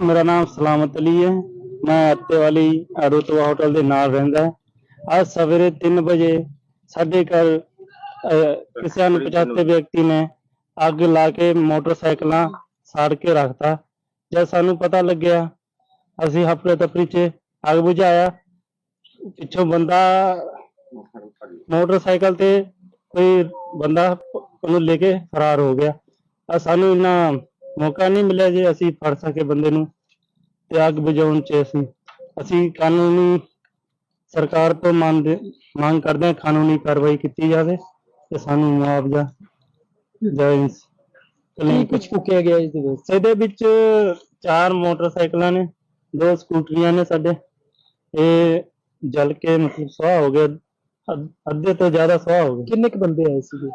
ਮੇਰਾ ਨਾਮ ਸਲਾਮਤ ਅਲੀ ਹੈ। ਮੈਂ ਅੱਤੇ ਵਾਲੀ ਰੁਤਬਾ ਹੋਟਲ ਦੇ ਨਾਲ ਰਹਿੰਦਾ ਅੱਜ ਸਵੇਰੇ 3 ਵਜੇ ਸਾਡੇ ਘਰ ਕਿਸੇ ਅਣਪਛਾਤੇ ਵਿਅਕਤੀ ਨੇ ਅੱਗ ਲਾ ਕੇ ਮੋਟਰਸਾਈਕਲਾਂ ਸਾੜ ਕੇ ਰੱਖਤਾ। ਜਦ ਸਾਨੂੰ ਪਤਾ ਲੱਗਿਆ, ਅਸੀਂ ਹਫ਼ਤੇ ਤਫਰੀ ਚ ਅੱਗ ਬੁਝਾਇਆ। ਪਿੱਛੋਂ ਬੰਦਾ ਮੋਟਰਸਾਈਕਲ ਤੇ ਕੋਈ ਬੰਦਾ ਉਹਨੂੰ ਲੈ ਕੇ ਫਰਾਰ ਹੋ ਗਿਆ। ਆ ਸਾਨੂੰ ਇੰਨਾ ਮੌਕਾ ਨਹੀਂ ਮਿਲਿਆ ਜੇ ਅਸੀਂ ਫੜ ਸਕੇ ਬੰਦੇ ਨੂੰ ਤੇ ਅੱਗ ਬੁਝਾਉਣ ਚ ਅਸੀਂ। ਅਸੀਂ ਕਾਨੂੰਨੀ ਸਰਕਾਰ ਤੋਂ ਮੰਗ ਮੰਗ ਕਰਦੇ ਹਾਂ ਕਾਨੂੰਨੀ ਕਾਰਵਾਈ ਕੀਤੀ ਜਾਵੇ ਤੇ ਸਾਨੂੰ ਮੁਆਵਜ਼ਾ ਜਾਇਜ਼ ਕੀ ਕੁਝ ਫੁਕਿਆ ਗਿਆ ਇਸ ਦੇ ਵਿੱਚ? ਇਹਦੇ ਵਿੱਚ ਚਾਰ ਮੋਟਰਸਾਈਕਲਾਂ ਨੇ ਦੋ ਸਕੂਟਰੀਆਂ ਨੇ ਸਾਡੇ। ਇਹ ਜਲ ਕੇ ਮਤਲਬ ਸੁਆਹ ਹੋ ਗਏ ਅੱਧ- ਤੋਂ ਜ਼ਿਆਦਾ ਸੁਆਹ ਹੋ ਗਏ। ਕਿੰਨੇ ਕੁ ਬੰਦੇ ਆਏ ਸੀਗੇ?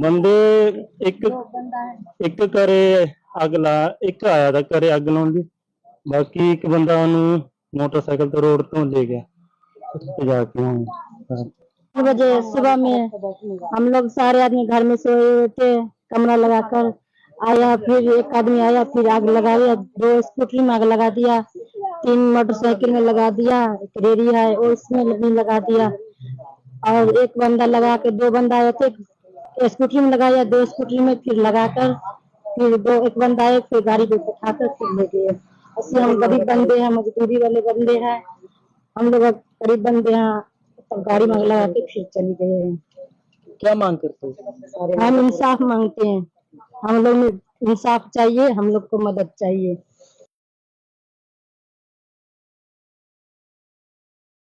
ਬੰਦੇ ਇੱਕ ਇੱਕ ਘਰੇ ਅੱਗ ਲਾ ਇੱਕ ਆਇਆ ਦਾ ਘਰੇ ਅੱਗ ਲਾਉਣ ਦੀ ਬਾਕੀ ਇੱਕ ਬੰਦਾ ਉਹਨੂੰ ਮੋਟਰਸਾਈਕਲ ਤੋਂ ਰੋਡ ਤੋਂ ਲੈ ਗਿਆ ਉੱਥੇ ਜਾ ਕੇ ਹਾਂ। तीन बजे सुबह में हम लोग सारे आदमी घर में सोए हुए थे कमरा लगाकर आया फिर एक आदमी आया फिर आग लगा दिया दो स्कूटरी में आग लगा दिया तीन मोटरसाइकिल में लगा दिया एक रेडी है वो उसमें भी लगा दिया और एक बंदा लगा के दो बंदा आए थे एक स्कूटरी में लगाया दो स्कूटरी में फिर लगाकर फिर दो एक बंदा है फिर गाड़ी पे बैठाकर फिर ले गए ऐसे हम गरीब बंदे हैं मजदूरी वाले बंदे हैं। हम लोग गरीब बंदे हैं तो गाड़ी में लगा के फिर चली गए हैं। क्या मांग करते हैं? हम इंसाफ मांगते हैं। हम लोग इंसाफ चाहिए हम लोग को मदद चाहिए।